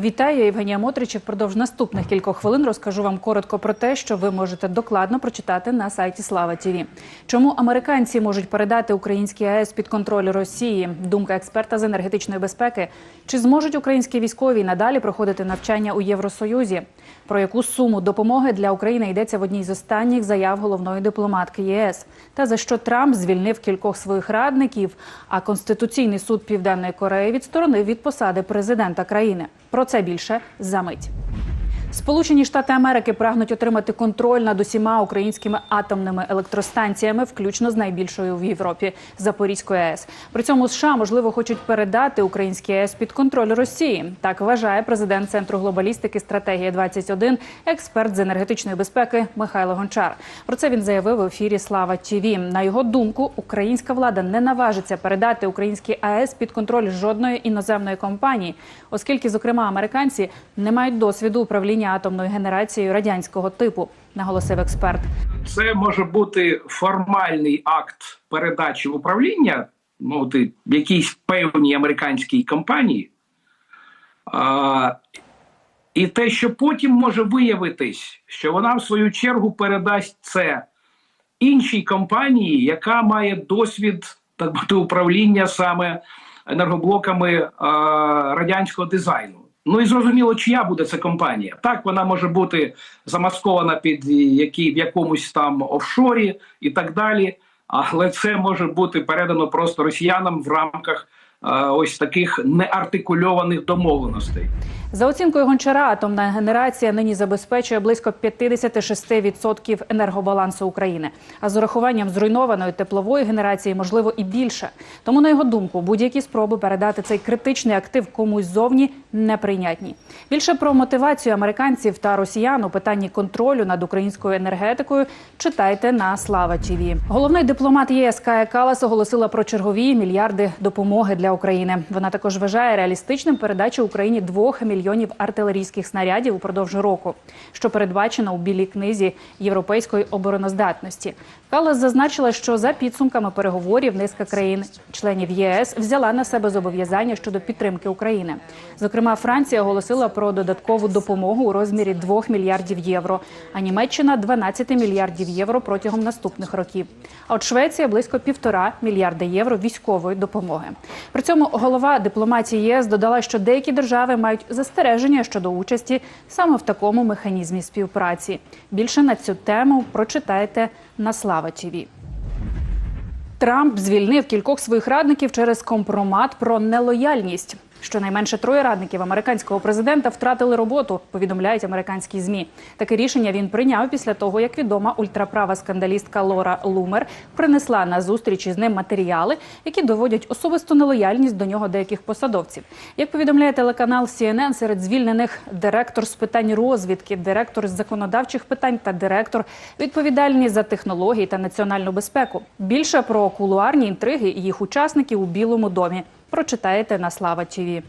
Вітаю, Євгенія Мотрич. Впродовж наступних кількох хвилин розкажу вам коротко про те, що ви можете докладно прочитати на сайті Слава ТІВІ. Чому американці можуть передати український АЕС під контроль Росії? Думка експерта з енергетичної безпеки. Чи зможуть українські військові надалі проходити навчання у Євросоюзі? Про яку суму допомоги для України йдеться в одній з останніх заяв головної дипломатки ЄС? Та за що Трамп звільнив кількох своїх радників? А Конституційний суд Південної Кореї відсторонив від посади президента країни. Про це більше за мить. Сполучені Штати Америки прагнуть отримати контроль над усіма українськими атомними електростанціями, включно з найбільшою в Європі Запорізької АЕС. При цьому США можливо хочуть передати український АЕС під контроль Росії. Так вважає президент центру глобалістики стратегія 21 експерт з енергетичної безпеки Михайло Гончар. Про це він заявив в ефірі Слава ТІВІ. На його думку, українська влада не наважиться передати український АЕС під контроль жодної іноземної компанії, оскільки, зокрема, американці не мають досвіду управління атомною генерацією радянського типу, наголосив експерт. Це може бути формальний акт передачі управління ну, ти, якійсь певній американській компанії. А, і те, що потім може виявитись, що вона в свою чергу передасть це іншій компанії, яка має досвід так мовити, управління саме енергоблоками а, радянського дизайну. Ну і зрозуміло, чия буде ця компанія. Так, вона може бути замаскована під які, в якомусь там офшорі і так далі. Але це може бути передано просто росіянам в рамках е, ось таких неартикульованих домовленостей. За оцінкою гончара, атомна генерація нині забезпечує близько 56% енергобалансу України. А з урахуванням зруйнованої теплової генерації можливо і більше. Тому, на його думку, будь-які спроби передати цей критичний актив комусь зовні неприйнятні. Більше про мотивацію американців та росіян у питанні контролю над українською енергетикою читайте на Слава ТІВІ. Головний дипломат ЄС Кая Калас оголосила про чергові мільярди допомоги для України. Вона також вважає реалістичним передачу Україні двох мільйонів артилерійських снарядів упродовж року, що передбачено у білій книзі європейської обороноздатності. Калас зазначила, що за підсумками переговорів низка країн-членів ЄС взяла на себе зобов'язання щодо підтримки України. Зокрема, Франція оголосила про додаткову допомогу у розмірі 2 мільярдів євро, а Німеччина 12 мільярдів євро протягом наступних років. А от Швеція близько півтора мільярда євро військової допомоги. При цьому голова дипломатії ЄС додала, що деякі держави мають застереження щодо участі саме в такому механізмі співпраці. Більше на цю тему прочитайте на Слава ТІВІ. Трамп звільнив кількох своїх радників через компромат про нелояльність. Щонайменше троє радників американського президента втратили роботу, повідомляють американські змі. Таке рішення він прийняв після того, як відома ультраправа скандалістка Лора Лумер принесла на зустріч із ним матеріали, які доводять особисту нелояльність до нього деяких посадовців. Як повідомляє телеканал CNN, серед звільнених директор з питань розвідки, директор з законодавчих питань та директор відповідальні за технології та національну безпеку. Більше про кулуарні інтриги і їх учасників у Білому домі прочитаєте на Слава ТІВІ.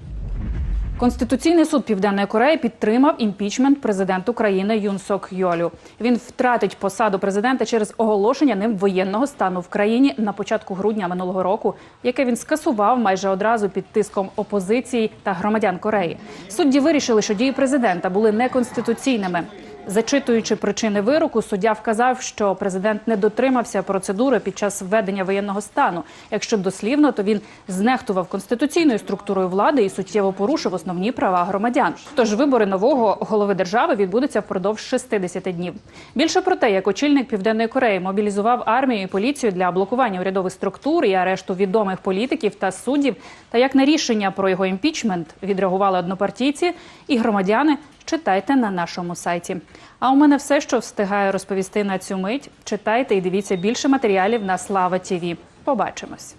Конституційний суд Південної Кореї підтримав імпічмент президенту країни Юн Сок Йолю. Він втратить посаду президента через оголошення ним воєнного стану в країні на початку грудня минулого року, яке він скасував майже одразу під тиском опозиції та громадян Кореї. Судді вирішили, що дії президента були неконституційними. Зачитуючи причини вироку, суддя вказав, що президент не дотримався процедури під час введення воєнного стану. Якщо дослівно, то він знехтував конституційною структурою влади і суттєво порушив основні права громадян. Тож вибори нового голови держави відбудуться впродовж 60 днів. Більше про те, як очільник Південної Кореї мобілізував армію і поліцію для блокування урядових структур і арешту відомих політиків та суддів, та як на рішення про його імпічмент відреагували однопартійці і громадяни. Читайте на нашому сайті. А у мене все, що встигаю розповісти на цю мить. Читайте і дивіться більше матеріалів на Слава ТІВІ. Побачимось.